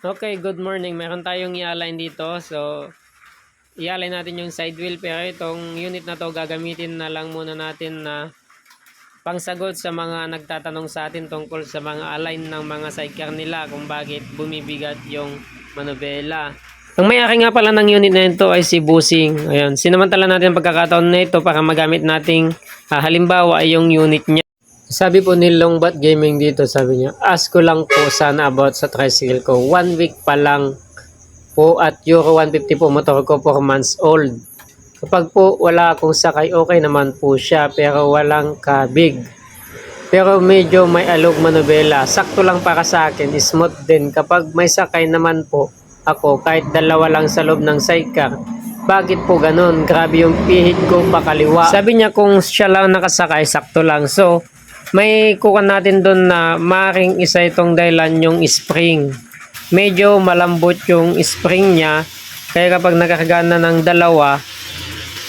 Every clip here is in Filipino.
Okay, good morning. Meron tayong i-align dito. So, i-align natin yung side wheel. Pero itong unit na to gagamitin na lang muna natin na pangsagot sa mga nagtatanong sa atin tungkol sa mga align ng mga sidecar nila kung bakit bumibigat yung manubela. Ang may-ari nga pala ng unit na ito ay si Busing. Ayan, sinamantala natin ang pagkakataon na ito para magamit nating ah, halimbawa ay yung unit niya. Sabi po ni Longbat Gaming dito, sabi niya, ask ko lang po sana about sa tricycle ko. One week pa lang po at Euro 150 po motor ko 4 months old. Kapag po wala akong sakay, okay naman po siya pero walang kabig. Pero medyo may alog manubela. Sakto lang para sa akin, smooth din. Kapag may sakay naman po ako, kahit dalawa lang sa loob ng sidecar, bakit po ganun? Grabe yung pihit ko pakaliwa. Sabi niya kung siya lang nakasakay, sakto lang. So, may kukan natin doon na maring isa itong dahilan yung spring. Medyo malambot yung spring niya. Kaya kapag nakakarga na ng dalawa,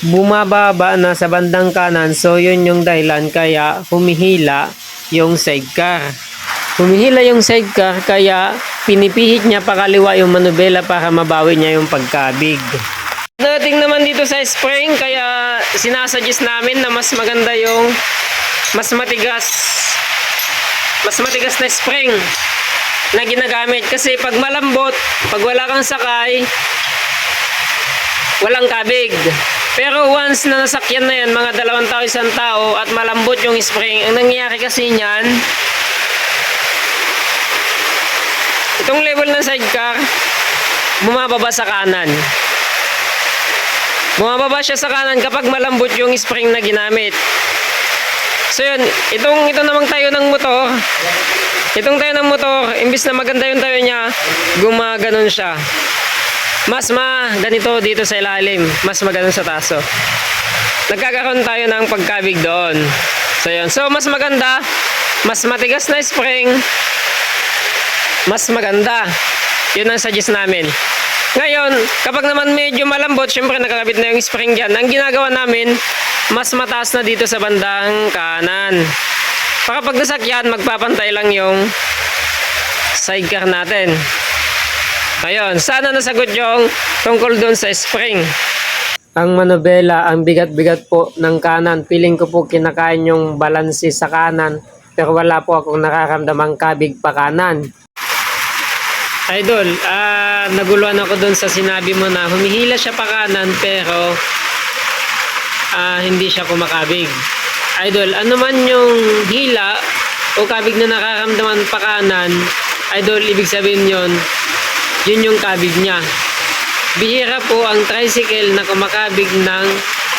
bumababa na sa bandang kanan. So, yun yung dahilan kaya humihila yung sidecar. Humihila yung sidecar kaya pinipihit niya pakaliwa yung manubela para mabawi niya yung pagkabig. Dating naman dito sa spring kaya sinasuggest namin na mas maganda yung mas matigas mas matigas na spring na ginagamit. Kasi pag malambot pag wala kang sakay walang kabig pero once na nasakyan na yan mga dalawang tao isang tao at malambot yung spring ang nangyayari kasi niyan itong level ng sidecar bumababa sa kanan. Bumababa siya sa kanan kapag malambot yung spring na ginamit So yun, itong ito namang tayo ng motor. Itong tayo ng motor, imbis na maganda yung tayo niya, gumaganon siya. Mas ma ganito dito sa ilalim, mas maganon sa taso. Nagkakaroon tayo ng pagkabig doon. So yun, so mas maganda, mas matigas na spring, mas maganda. Yun ang suggest namin. Ngayon, kapag naman medyo malambot, syempre nakakabit na yung spring dyan. Ang ginagawa namin, mas mataas na dito sa bandang kanan. Para pag nasakyan, magpapantay lang yung sidecar natin. Ayun, sana nasagot yung tungkol doon sa spring. Ang manobela, ang bigat-bigat po ng kanan. Feeling ko po kinakain yung balansi sa kanan. Pero wala po akong nakaramdamang kabig pa kanan. Idol, ah naguluhan ako doon sa sinabi mo na humihila siya pa kanan pero ah, hindi siya kumakabig. Idol, ano man yung hila o kabig na nakaramdaman pa kanan, idol, ibig sabihin yon yun yung kabig niya. Bihira po ang tricycle na kumakabig ng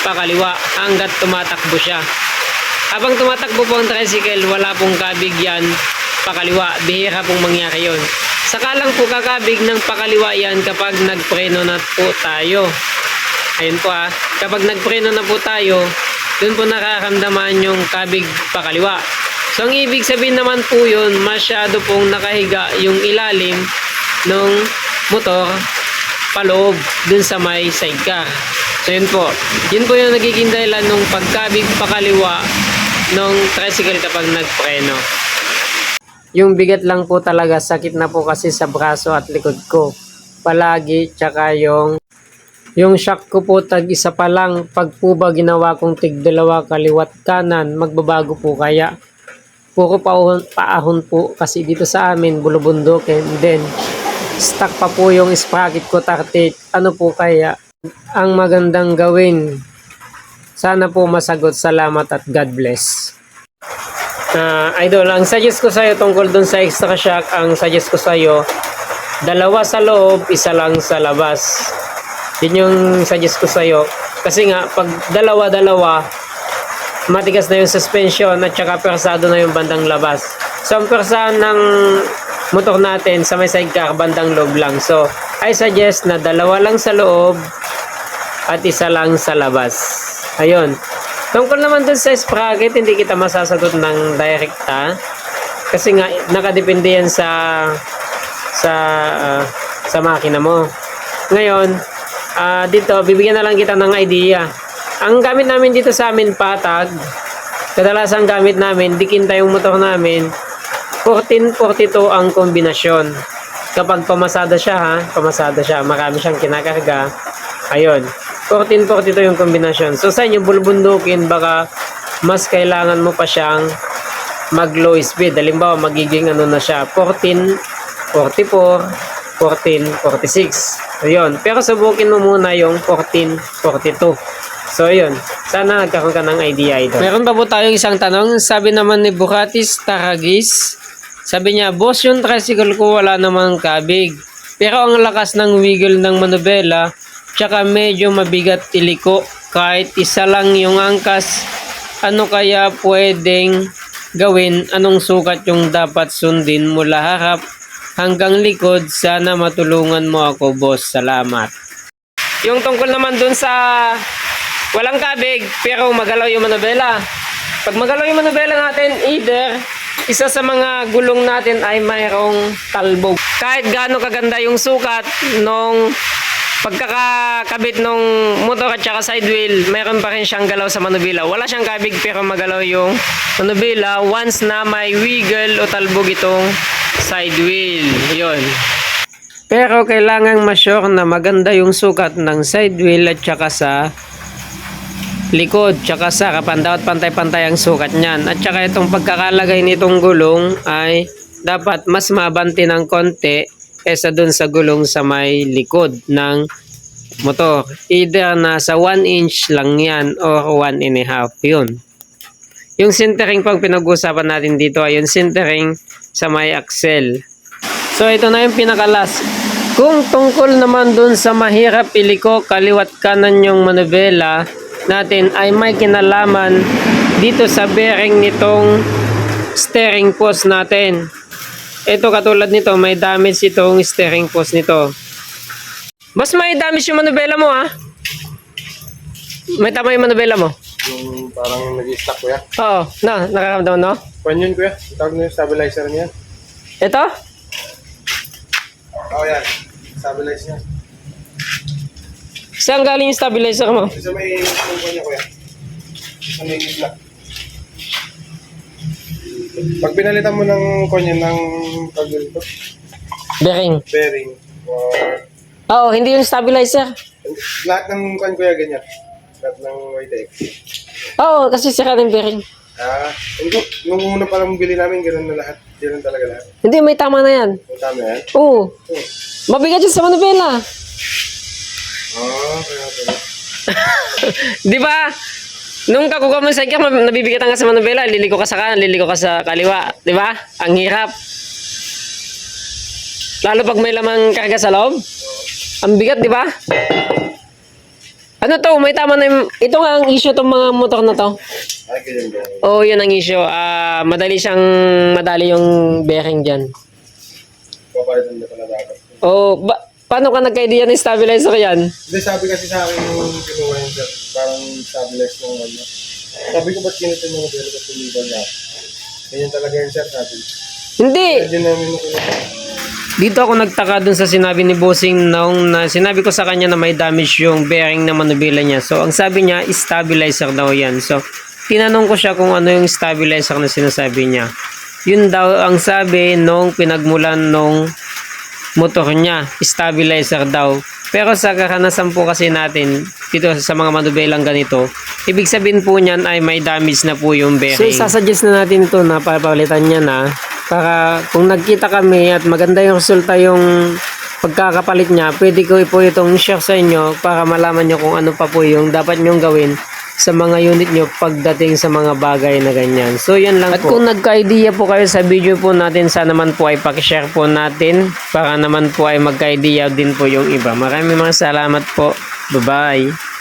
pakaliwa hanggat tumatakbo siya. Habang tumatakbo po ang tricycle, wala pong kabig yan pakaliwa. Bihira pong mangyari yon. Saka lang po kakabig ng pakaliwa yan kapag nagpreno na po tayo. Ayun po ah, kapag nagpreno na po tayo, dun po nakakamdaman yung kabig pakaliwa. So ang ibig sabihin naman po yun, masyado pong nakahiga yung ilalim ng motor paloob dun sa may sidecar. So yun po, yun po yung nagiging dahilan ng pagkabig pakaliwa ng tricycle kapag nagpreno. Yung bigat lang po talaga, sakit na po kasi sa braso at likod ko. Palagi, tsaka yung yung shock ko po tag isa pa lang, pag po ba ginawa kong tig dalawa kaliwat kanan, magbabago po kaya. Puro paahon, paahon po kasi dito sa amin, bulubundok and then stuck pa po yung sprocket ko 38. Ano po kaya ang magandang gawin? Sana po masagot. Salamat at God bless. Ah, idol, ang suggest ko sa'yo tungkol dun sa extra shock, ang suggest ko sa'yo, dalawa sa loob, isa lang sa labas. Yun yung suggest ko sa'yo. Kasi nga, pag dalawa-dalawa, matigas na yung suspension at saka persado na yung bandang labas. So, ang persahan ng motor natin sa may sidecar, bandang loob lang. So, I suggest na dalawa lang sa loob at isa lang sa labas. Ayun. Tungkol naman dun sa sprocket, hindi kita masasagot ng direkta. Kasi nga, nakadepende yan sa sa ah, sa makina mo. Ngayon, ah, dito, bibigyan na lang kita ng idea. Ang gamit namin dito sa amin, patag. Kadalasan gamit namin, dikinta yung motor namin. 1442 ang kombinasyon. kapag pamasada siya ha, pamasada siya, marami siyang kinakarga, ayun, 1442 yung kombinasyon. So sa inyo, bulbundukin, baka mas kailangan mo pa siyang mag low speed. Halimbawa, magiging ano na siya, 14, 44, 14, 46. Ayun. Pero subukin mo muna yung 14, 42. So, ayun. Sana nagkaroon ka ng idea ito. Meron pa po tayong isang tanong. Sabi naman ni Bukatis Taragis, sabi niya, boss, yung tricycle ko wala namang kabig. Pero ang lakas ng wiggle ng manubela, tsaka medyo mabigat iliko. Kahit isa lang yung angkas, ano kaya pwedeng gawin? Anong sukat yung dapat sundin mula harap hanggang likod? Sana matulungan mo ako, boss. Salamat. Yung tungkol naman dun sa walang kabig pero magalaw yung manubela. Pag magalaw yung manubela natin, either isa sa mga gulong natin ay mayroong talbog. Kahit gaano kaganda yung sukat nung pagkakakabit nung motor at saka side wheel, mayroon pa rin siyang galaw sa manubila. Wala siyang kabig pero magalaw yung manubila once na may wiggle o talbog itong side wheel. Yun. Pero kailangan ma-sure na maganda yung sukat ng side wheel at saka sa likod tsaka sa kapan dapat pantay-pantay ang sukat niyan at saka itong pagkakalagay nitong gulong ay dapat mas mabanti ng konti kesa dun sa gulong sa may likod ng motor either nasa 1 inch lang yan or 1 and a half yun yung centering pang pinag-uusapan natin dito ay yung centering sa may axle So ito na yung pinakalas. Kung tungkol naman dun sa mahirap iliko kaliwat kanan yung manubela natin ay may kinalaman dito sa bearing nitong steering post natin. Ito katulad nito, may damage itong steering post nito. Mas may damage yung manubela mo ha. May tama yung manubela mo. Yung parang nag-stuck kuya. Oo, na, nakakamdaman no? Kwan yun kuya. Tawag na yung stabilizer niya. Ito? Oo yan. Stabilize niya. Saan galing yung stabilizer mo? Isa may kwan niya kuya. Isa may isla. Pag pinalitan mo ng kwan ng tawag dito, Bearing. bearing, or Oo, hindi yung stabilizer. lahat ng kwan kuya ganyan. Lahat ng YTX. Oo, kasi sira ng bearing. Ah, hindi. Yung una palang bili namin, ganun na lahat. Ganun talaga lahat. Hindi, may tama na yan. Yung tama yan. Oo. Oh. Mabigat yun sa manubela. Ah, kaya pala. Di ba? Nung kakuha mo sa ikat, nabibigatan ka sa manubela, liliko ka sa kanan, liliko ka sa kaliwa. Di ba? Ang hirap. Lalo pag may lamang karga sa loob. Ang bigat, di ba? Ano to? May tama na yung... Ito nga ang issue tong mga motor na to. Ganyan ganyan. Oo, yun ang issue. Ah, madali siyang madali yung bearing dyan. Papalitan na pala dapat. Oo, ba, paano ka nagka-idea ng stabilizer yan? Hindi, sabi kasi sa akin yung kinuha yun sir, parang stabilize ng ano. Sabi ko, ba't kinutin mo pero ba't tumibal na? Ganyan talaga yun sir, sabi. Hindi! Medyo namin nakuha. Dito ako nagtaka dun sa sinabi ni Bossing nung na sinabi ko sa kanya na may damage yung bearing na manubila niya. So, ang sabi niya, stabilizer daw yan. So, tinanong ko siya kung ano yung stabilizer na sinasabi niya. Yun daw ang sabi nung pinagmulan nung motor niya, stabilizer daw. Pero sa karanasan po kasi natin, dito sa mga manubelang ganito, ibig sabihin po niyan ay may damage na po yung bearing. So, isasuggest na natin ito na papalitan niya na para kung nagkita kami at maganda yung resulta yung pagkakapalit niya, pwede ko po itong share sa inyo para malaman nyo kung ano pa po yung dapat nyong gawin sa mga unit nyo pagdating sa mga bagay na ganyan. So, yan lang At po. kung nagka-idea po kayo sa video po natin, sana naman po ay pakishare po natin para naman po ay magka-idea din po yung iba. Maraming mga salamat po. Bye-bye.